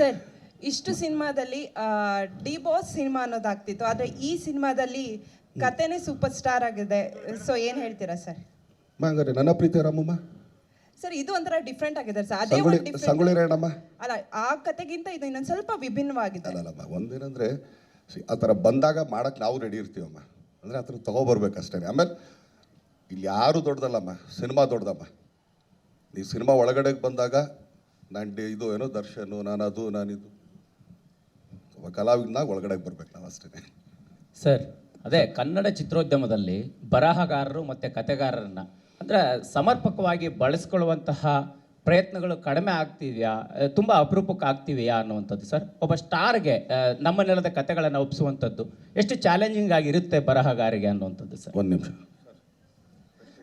Sir ಇಷ್ಟು ಸಿನಿಮಾದಲ್ಲಿ D boss cinema ಅನ್ನೋದಾಗ್ತಿತ್ತು ಆದರೆ ಈ ಸಿನಿಮಾದಲ್ಲಿ ಕತೆನೇ ಸೂಪರ್ ಸ್ಟಾರ್ ಆಗಿದೆ. ಸೊ ಏನು ಹೇಳ್ತೀರಾ ಸರ್? ಮಾಂಗರೆ ಹಂಗಾರೆ ನನ್ನ ಪ್ರೀತಿ ರಾಮಮ್ಮ ಸರ್ ಇದು ಒಂಥರ ಡಿಫ್ರೆಂಟ್ ಆಗಿದೆ ಸರ್. ಅದೇ ಸಂಗೊಳ್ಳಿ ಒಂದು different- ಸಂಗೊಳ್ಳಿ ರೇಣಮ್ಮ? ಅಲ್ಲ ಆ ಕತೆಗಿಂತ ಇದು ಇನ್ನೊಂದು ಸ್ವಲ್ಪ ವಿಭಿನ್ನವಾಗಿದೆ. ಅಲ್ಲಲ್ಲಮ್ಮ ಒಂದೇನಂದ್ರೆ ಆತರ ಆ ಥರ ಬಂದಾಗ ಮಾಡಕ್ಕೆ ನಾವು ರೆಡಿ ಇರ್ತೀವಮ್ಮ. ಅಂದರೆ ಆ ಥರ ತೊಗೊಬರ್ಬೇಕಷ್ಟೇ ಆಮೇಲೆ ಇಲ್ಲಿ ಯಾರು ದೊಡ್ಡದಲ್ಲಮ್ಮ? ಸಿನಿಮಾ ದೊಡ್ಡದಮ್ಮ. ನೀವು ಸಿನಿಮಾ ಒಳಗಡೆಗೆ ಬಂದಾಗ ನಾನು ಇದು ಏನೋ ದರ್ಶನು ನಾನು ಅದು ನಾನಿದು ಒಬ್ಬ ಕಲಾವಿದನಾಗ ಒಳಗಡೆ ಬರ್ಬೇಕು ನಾವು ಅಷ್ಟೇ ಸರ್ ಅದೇ ಕನ್ನಡ ಚಿತ್ರೋದ್ಯಮದಲ್ಲಿ ಬರಹಗಾರರು ಮತ್ತು ಕತೆಗಾರರನ್ನ ಅಂದರೆ ಸಮರ್ಪಕವಾಗಿ ಬಳಸ್ಕೊಳ್ಳುವಂತಹ ಪ್ರಯತ್ನಗಳು ಕಡಿಮೆ ಆಗ್ತಿದೆಯಾ ತುಂಬ ಅಪರೂಪಕ್ಕೆ ಆಗ್ತಿವೆಯಾ ಅನ್ನುವಂಥದ್ದು ಸರ್? ಒಬ್ಬ ಸ್ಟಾರ್ಗೆ ನಮ್ಮ ನೆಲದ ಕತೆಗಳನ್ನು ಒಪ್ಪಿಸುವಂಥದ್ದು ಎಷ್ಟು ಚಾಲೆಂಜಿಂಗ್ ಆಗಿರುತ್ತೆ ಬರಹಗಾರಿಗೆ ಅನ್ನುವಂಥದ್ದು ಸರ್? ಒಂದು ನಿಮಿಷ.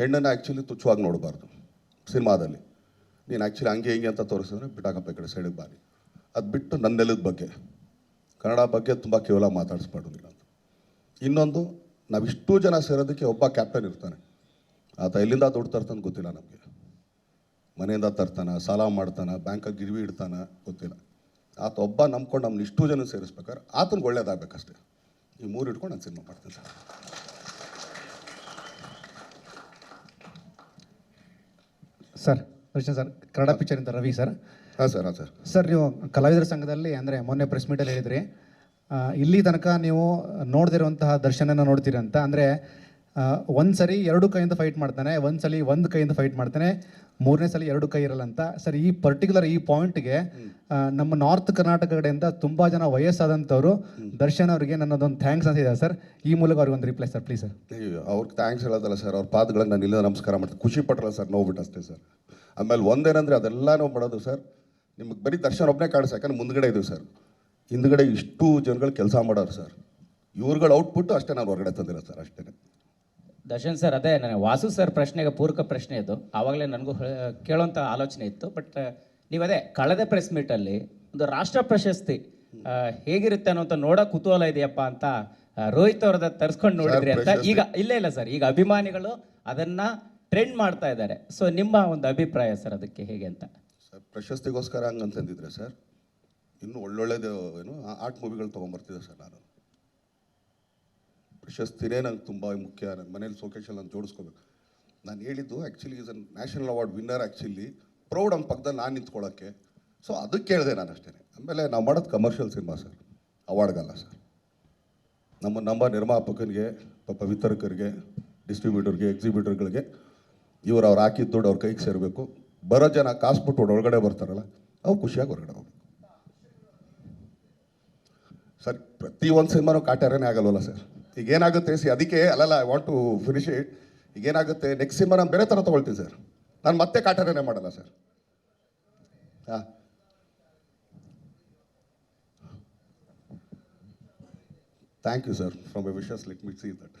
ಹೆಣ್ಣನ್ನು ಆ್ಯಕ್ಚುಲಿ ತುಚ್ಛವಾಗಿ ನೋಡಬಾರ್ದು ಸಿನಿಮಾದಲ್ಲಿ. ನೀನು ಆ್ಯಕ್ಚುಲಿ ಹಂಗೆ ಹಿಂಗೆ ಅಂತ ತೋರಿಸಿದ್ರೆ ಬಿಟ್ಟಾಕಪ್ಪ ಈ ಕಡೆ ಸೈಡಿಗೆ ಬಾರಿ. ಅದು ಬಿಟ್ಟು ನನ್ನ ನೆಲದ ಬಗ್ಗೆ. ಕನ್ನಡ ಬಗ್ಗೆ ತುಂಬ ಕೇವಲ ಮಾತಾಡಿಸ್ಬಾರ್ದು ನೀನು ಅಂತ. ಇನ್ನೊಂದು, ನಾವಿಷ್ಟು ಜನ ಸೇರೋದಕ್ಕೆ ಒಬ್ಬ ಕ್ಯಾಪ್ಟನ್ ಇರ್ತಾನೆ. ಆತ ಎಲ್ಲಿಂದ ದುಡ್ಡು ತರ್ತಾನೆ ಗೊತ್ತಿಲ್ಲ ನಮಗೆ. ಮನೆಯಿಂದ ತರ್ತಾನ, ಸಾಲ ಮಾಡ್ತಾನೆ ಬ್ಯಾಂಕಾಗಿ ಗಿರಿವಿ ಇಡ್ತಾನ ಗೊತ್ತಿಲ್ಲ. ಆತ ಒಬ್ಬ ನಂಬ್ಕೊಂಡು ನಮ್ಮನ್ನ ಇಷ್ಟು ಜನ ಸೇರಿಸ್ಬೇಕಾದ್ರೆ ಆತನಿಗೆ ಒಳ್ಳೇದಾಗಬೇಕಷ್ಟೇ. ಈ ಮೂರು ಇಟ್ಕೊಂಡು ನಾನು ಸಿನಿಮಾ ಮಾಡ್ತೀನಿ ದರ್ಶನ್ ಸರ್ ಕನ್ನಡ ಪಿಕ್ಚರಿಂದ ರವಿ ಸರ್. ಹಾಂ ಸರ್ ಹಾಂ ಸರ್. ಸರ್ ನೀವು ಕಲಾವಿದರ ಸಂಘದಲ್ಲಿ ಅಂದರೆ ಮೊನ್ನೆ ಪ್ರೆಸ್ ಮೀಟಲ್ಲಿ ಹೇಳಿದ್ರಿ. ಆ, ಇಲ್ಲಿ ತನಕ ನೀವು ನೋಡ್ದಿರುವಂತಹ ದರ್ಶನನ ನೋಡ್ತೀರಿ ಅಂತ. ಅಂದರೆ ಒಂದು ಸರಿ ಎರಡು ಕೈಯಿಂದ ಫೈಟ್ ಮಾಡ್ತಾನೆ ಒಂದು ಸಲ ಒಂದು ಕೈಯಿಂದ ಫೈಟ್ ಮಾಡ್ತಾನೆ ಮೂರನೇ ಸಲ ಎರಡು ಕೈ ಇರಲ್ಲ ಅಂತ. ಸರ್ ಈ ಪರ್ಟಿಕ್ಯುಲರ್ ಈ ಪಾಯಿಂಟ್ಗೆ ನಮ್ಮ ನಾರ್ತ್ ಕರ್ನಾಟಕ ಕಡೆಯಿಂದ ತುಂಬ ಜನ ವಯಸ್ಸಾದಂಥವ್ರು ದರ್ಶನ್ ಅವರಿಗೆ ನನ್ನದೊಂದು ಥ್ಯಾಂಕ್ಸ್ ಅಂತ ಇದೆ ಸರ್. ಈ ಮೂಲಕ ಅವ್ರಿಗೆ ಒಂದು ರಿಪ್ಲೈ ಸರ್ ಪ್ಲೀಸ್ ಸರ್. ಅಯ್ಯೋ ಅವ್ರಿಗೆ ಥ್ಯಾಂಕ್ಸ್ ಹೇಳೋದಲ್ಲ ಸರ್ ಅವ್ರ ಪಾದಗಳಿಗೆ ನಾನು ಇಲ್ಲ ನಮಸ್ಕಾರ ಮಾಡ್ತೀನಿ. ಖುಷಿ ಪಟ್ಟಲ್ಲ ಸರ್ ನೋವ್ಬಿಟ್ಟು ಅಷ್ಟೇ ಸರ್. ಆಮೇಲೆ ಒಂದೇನಂದರೆ ಅದೆಲ್ಲ ನಾವು ಮಾಡೋದು ಸರ್ ನಿಮಗೆ ಬರೀ ದರ್ಶನ ಒಬ್ಬನೇ ಕಾಣಿಸ್ ಯಾಕಂದ್ರೆ ಮುಂದ್ಗಡೆ ಇದ್ದೀವಿ ಸರ್. ಹಿಂದ್ಗಡೆ ಇಷ್ಟು ಜನಗಳು ಕೆಲಸ ಮಾಡೋರು ಸರ್. ಇವ್ರುಗಳು ಔಟ್ಪುಟ್ಟು ಅಷ್ಟೇ ನಾನು ಹೊರಗಡೆ ತಂದಿರೋ ಸರ್ ಅಷ್ಟೇ. ದರ್ಶನ್ ಸರ್ ಅದೇ ನನಗೆ ವಾಸು ಸರ್ ಪ್ರಶ್ನೆಗೆ ಪೂರಕ ಪ್ರಶ್ನೆ ಇದು ಆವಾಗಲೇ ನನಗೂ ಕೇಳೋಂಥ ಆಲೋಚನೆ ಇತ್ತು ಬಟ್ ನೀವು ಅದೇ ಕಳೆದ ಪ್ರೆಸ್ ಮೀಟಲ್ಲಿ ಒಂದು ರಾಷ್ಟ್ರ ಪ್ರಶಸ್ತಿ ಹೇಗಿರುತ್ತೆ ಅನ್ನೋಂಥ ನೋಡೋ ಕುತೂಹಲ ಇದೆಯಪ್ಪ ಅಂತ ರೋಹಿತ್ ಅವ್ರದ ತರಿಸ್ಕೊಂಡು ನೋಡಿದ್ರಿ ಅಂತ. ಈಗ ಇಲ್ಲ ಇಲ್ಲ ಸರ್. ಈಗ ಅಭಿಮಾನಿಗಳು ಅದನ್ನ ಟ್ರೆಂಡ್ ಮಾಡ್ತಾ ಇದ್ದಾರೆ. ಸೊ ನಿಮ್ಮ ಒಂದು ಅಭಿಪ್ರಾಯ ಸರ್ ಅದಕ್ಕೆ ಹೇಗೆ ಅಂತ? ಸರ್, ಪ್ರಶಸ್ತಿಗೋಸ್ಕರ ಹಂಗಂತಂದಿದ್ರೆ ಸರ್, ಇನ್ನೂ ಒಳ್ಳೊಳ್ಳೆದು ಏನು ಆರ್ಟ್ ಮೂವಿಗಳು ತೊಗೊಂಬರ್ತಿದ್ದೆ ಸರ್ ನಾನು. ಪ್ರಶಸ್ತಿನೇ ನಂಗೆ ತುಂಬ ಮುಖ್ಯ. ನನ್ನ ಮನೇಲಿ ಸೋಕೇಶಲ್ಲಿ ನಾನು ಜೋಡಿಸ್ಕೋಬೇಕು. ನಾನು ಹೇಳಿದ್ದು actually is a national award winner actually proud ನಮ್ಮ ಪಕ್ಕದಲ್ಲಿ ನಾನು ನಿಂತ್ಕೊಳ್ಳೋಕ್ಕೆ ಸೊ ಅದಕ್ಕೆ ಕೇಳಿದೆ ನಾನು ಅಷ್ಟೇ ಆಮೇಲೆ ನಾವು ಮಾಡೋದು ಕಮರ್ಷಿಯಲ್ ಸಿನಿಮಾ ಸರ್. ಅವಾರ್ಡ್ಗಲ್ಲ ಸರ್. ನಮ್ಮ ನಮ್ಮ ನಿರ್ಮಾಪಕನಿಗೆ ಪಾಪ ವಿತರಕರಿಗೆ ಡಿಸ್ಟ್ರಿಬ್ಯೂಟರ್ಗೆ ಎಕ್ಸಿಬ್ಯೂಟರ್ಗಳಿಗೆ ಇವ್ರು ಅವ್ರು ಹಾಕಿ ದುಡ್ಡು ಅವ್ರ ಕೈಗೆ ಸೇರಬೇಕು. ಬರೋ ಜನ ಕಾಸು ಬಿಟ್ಟು ಒಳಗಡೆ ಬರ್ತಾರಲ್ಲ, ಅವ್ರು ಖುಷಿಯಾಗಿ ಹೊರಗಡೆ ಹೋಗ್ಬೇಕು. ಸರ್, ಪ್ರತಿ ಒಂದು ಸಿನಿಮಾನು ಕಾಟ್ಯಾರನೇ ಆಗಲ್ವಲ್ಲ ಸರ್? ಈಗ ಏನಾಗುತ್ತೆ ಸಿ ಅದಕ್ಕೆ, ಅಲ್ಲಲ್ಲ I want to finish it ಈಗ ಏನಾಗುತ್ತೆ ನೆಕ್ಸ್ಟ್ ಸಿನಿಮಾ ನಾನು ಬೇರೆ ಥರ ತೊಗೊಳ್ತೀನಿ ಸರ್. ನಾನು ಮತ್ತೆ ಕಾಟ್ಯಾರನೇ ಮಾಡಲ್ಲ ಸರ್. ಹಾಂ. Thank you sir from a wishes let me see that